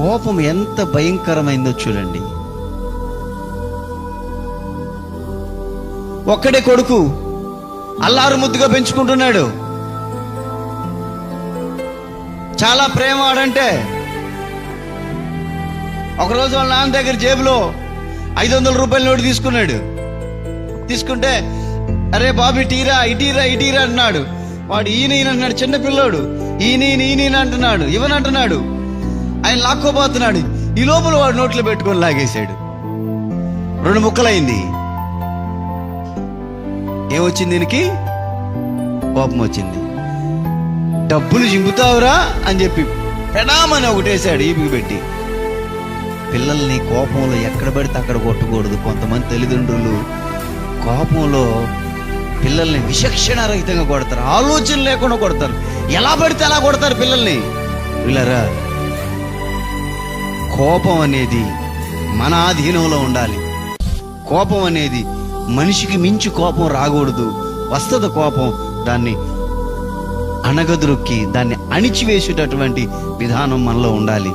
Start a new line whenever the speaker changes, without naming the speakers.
కోపం ఎంత భయంకరమైందో చూడండి. ఒక్కడే కొడుకు అల్లారు ముద్దుగా పెంచుకుంటున్నాడు. చాలా ప్రేమ వాడంటే ఒకరోజు వాళ్ళ నాన్న దగ్గర జేబులో ఐదు వందల రూపాయల నోటు తీసుకున్నాడు. తీసుకుంటే అరే బాబు ఇటీరా ఇటీరా ఇటీరా అన్నాడు. వాడు ఈయన ఈయన అన్నాడు చిన్న పిల్లోడు ఈయన ఈయన ఈయన ఈయన అంటున్నాడు ఇవనంటున్నాడు ఆయన లాక్కోబోతున్నాడు. ఈ లోపల వాడు నోట్లో పెట్టుకొని లాగేశాడు. రెండు ముక్కలైంది. ఏమొచ్చింది దీనికి? కోపం వచ్చింది డబ్బులు చింపుతావురా అని చెప్పి పెడామని ఒకటేశాడు ఈపికి పెట్టి. పిల్లల్ని కోపంలో ఎక్కడ పడితే అక్కడ కొట్టకూడదు కొంతమంది తల్లిదండ్రులు. కోపంలో పిల్లల్ని విచక్షణారహితంగా కొడతారు. ఆలోచన లేకుండా కొడతారు. ఎలా పడితే అలా కొడతారు పిల్లల్ని. పిల్లరా కోపం అనేది మన ఆధీనంలో ఉండాలి. కోపం అనేది మనిషికి మించి కోపం రాకూడదు. వస్తద కోపం దాన్ని అణగదొక్కి దాన్ని అణిచివేసేటటువంటి విధానం మనలో ఉండాలి.